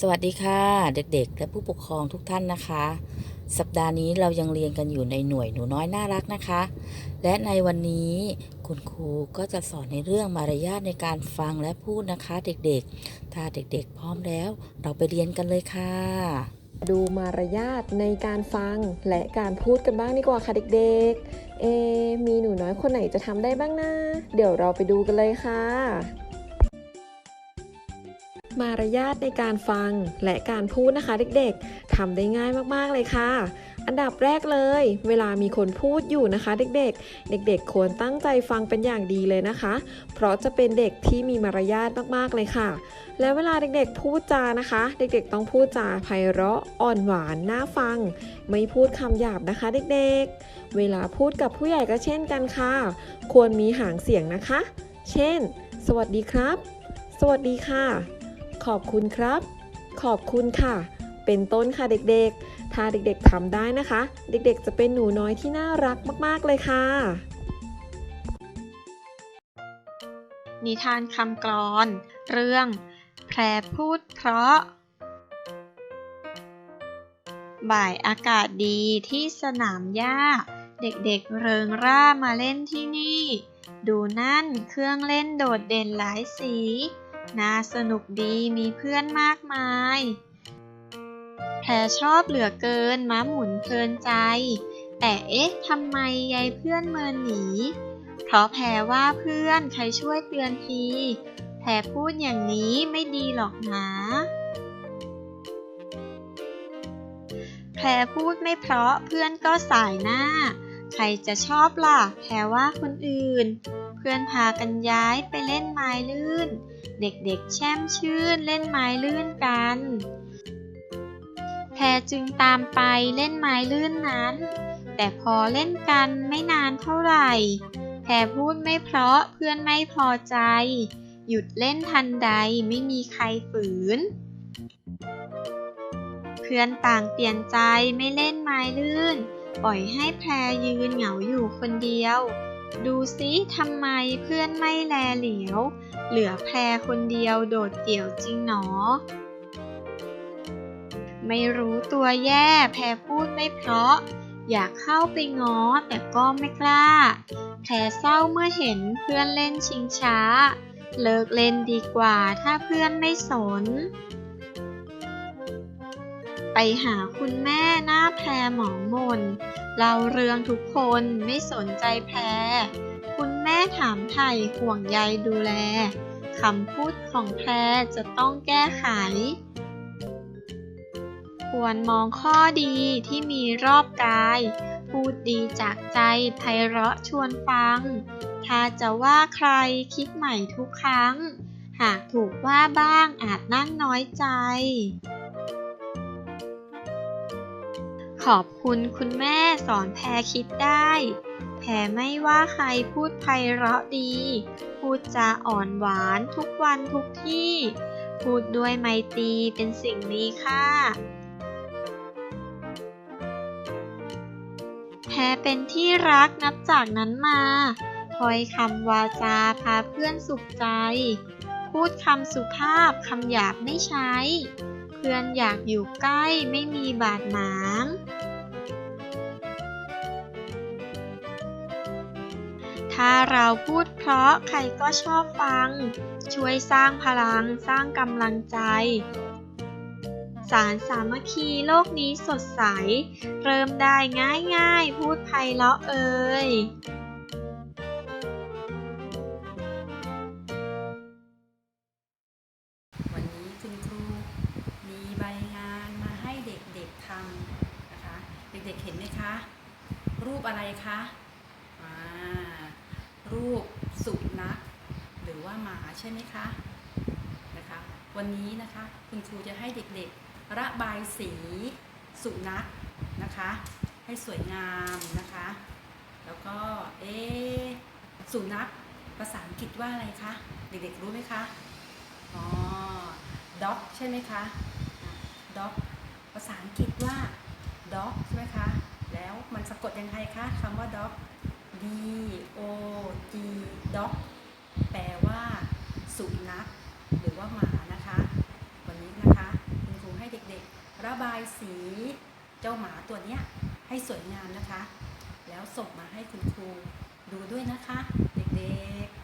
สวัสดีค่ะ เด็กๆ และผู้ปกครองทุกท่านนะคะ สัปดาห์นี้เรายังเรียนกันอยู่ในหน่วยหนูน้อยน่ารักนะคะ และในวันนี้คุณครูก็จะสอนในเรื่องมารยาทในการฟังและพูดนะคะ เด็กๆ ถ้าเด็กๆ พร้อมแล้ว เราไปเรียนกันเลยค่ะ ดูมารยาทในการฟังและการพูดกันบ้างดีกว่าค่ะเด็กๆ เอ มีหนูน้อยคนไหนจะทำได้บ้างนะ เดี๋ยวเราไปดูกันเลยค่ะ มารยาทในการฟังและการพูดนะคะเด็กๆทำได้ง่ายมากๆเลยค่ะ อันดับแรกเลย เวลามีคนพูดอยู่นะคะ เด็กๆ เด็กๆ ควรตั้งใจฟังเป็นอย่างดีเลยนะคะ เพราะจะเป็นเด็กที่มีมารยาทมากๆเลยค่ะ แล้วเวลาเด็กๆ พูดจานะคะ เด็กๆ ต้องพูดจาไพเราะอ่อนหวานน่าฟัง ไม่พูดคำหยาบนะคะ เด็กๆ เวลาพูดกับผู้ใหญ่ก็เช่นกันค่ะ ควรมีหางเสียงนะคะ เช่น สวัสดีครับ สวัสดีค่ะ ขอบคุณครับ ขอบคุณค่ะ เป็นต้นค่ะเด็กๆ ถ้าเด็กๆทำได้นะคะ เด็กๆ จะเป็นหนูน้อยที่น่ารักมากๆเลยค่ะ นิทานคำกรอน เรื่อง แพรพูดเพราะ บ่ายอากาศดีที่สนามหญ้า เด็กๆเริงร่ามาเล่นที่นี่ ดูนั่นเครื่องเล่นโดดเด่นหลายสี น่าสนุกดีมีเพื่อนมากมาย แพรชอบเหลือเกินม้าหมุนเพลินใจ แต่เอ๊ะทำไมยายเพื่อนเมินหนี เพราะแพรว่าเพื่อนใครช่วยเตือนทีแพรพูดอย่างนี้ไม่ดีหรอกนะแพรพูดไม่เพราะเพื่อนก็สายหน้า ใครจะชอบล่ะ แพรว่าคนอื่น พื่อนพากันย้ายไปเล่นไม้ลื่น เด็กๆแช่มชื่นเล่นไม้ลื่นกัน แพรจึงตามไปเล่นไม้ลื่นนั้น แต่พอเล่นกันไม่นานเท่าไหร่ แพรพูดไม่เพราะเพื่อนไม่พอใจ หยุดเล่นทันใดไม่มีใครฝืน เพื่อนต่างเปลี่ยนใจไม่เล่นไม้ลื่น ปล่อยให้แพรยืนเหงาอยู่คนเดียว ดูซิทำไมเพื่อนไม่แลเหลียว เหลือแพรคนเดียวโดดเดี่ยวจริงหนอ ไม่รู้ตัวแย่แพรพูดไม่เพราะ อยากเข้าไปง้อแต่ก็ไม่กล้า แพรเศร้าเมื่อเห็นเพื่อนเล่นชิงช้า เลิกเล่นดีกว่าถ้าเพื่อนไม่สน ไปหาคุณแม่หน้าแพรหมองมน เราเรืองทุกคนไม่สนใจแพร คุณแม่ถามไถ่ห่วงใยดูแล คำพูดของแพรจะต้องแก้ไข ควรมองข้อดีที่มีรอบกาย พูดดีจากใจไพเราะชวนฟัง ถ้าจะว่าใครคิดใหม่ทุกครั้ง หากถูกว่าบ้างอาจนั่งน้อยใจ ขอบคุณคุณแม่สอนแพรคิดได้ แพรไม่ว่าใครพูดไพเราะดี พูดจาอ่อนหวานทุกวันทุกที่ พูดด้วยไมตรีเป็นสิ่งมีค่า แพรเป็นที่รักนับจากนั้นมาถอยคำวาจาพาเพื่อนสุขใจ พูดคำสุภาพคำหยาบไม่ใช้ พื่อนอยากอยู่ใกล้ไม่มีบาดหมาง ถ้าเราพูดเพราะใครก็ชอบฟัง ช่วยสร้างพลังสร้างกำลังใจ สารสามัคคีโลกนี้สดใส เริ่มได้ง่ายๆ พูดไพเราะเอ่ย ใบงานมาให้เด็กๆทำนะคะ เด็กๆเห็นไหมคะ รูปอะไรคะรูปสุนัขหรือว่าหมาใช่ไหมคะนะคะ วันนี้นะคะคุณครูจะให้เด็กๆ ระบายสีสุนัขนะคะ ให้สวยงามนะคะ แล้วก็เอ๊สุนัขภาษาอังกฤษว่าอะไรคะ เด็กๆรู้ไหมคะ อ๋อ dog ใช่ไหมคะ dog ภาษาอังกฤษว่า dog ใช่ไหมคะ แล้วมันสะกดยังไงคะคำว่า dog d o g dog แปลว่าสุนัขหรือว่าหมานะคะ วันนี้นะคะคุณครูให้เด็กๆ ระบายสีเจ้าหมาตัวเนี้ยให้สวยงามนะคะ แล้วส่งมาให้คุณครูดูด้วยนะคะ เด็กๆ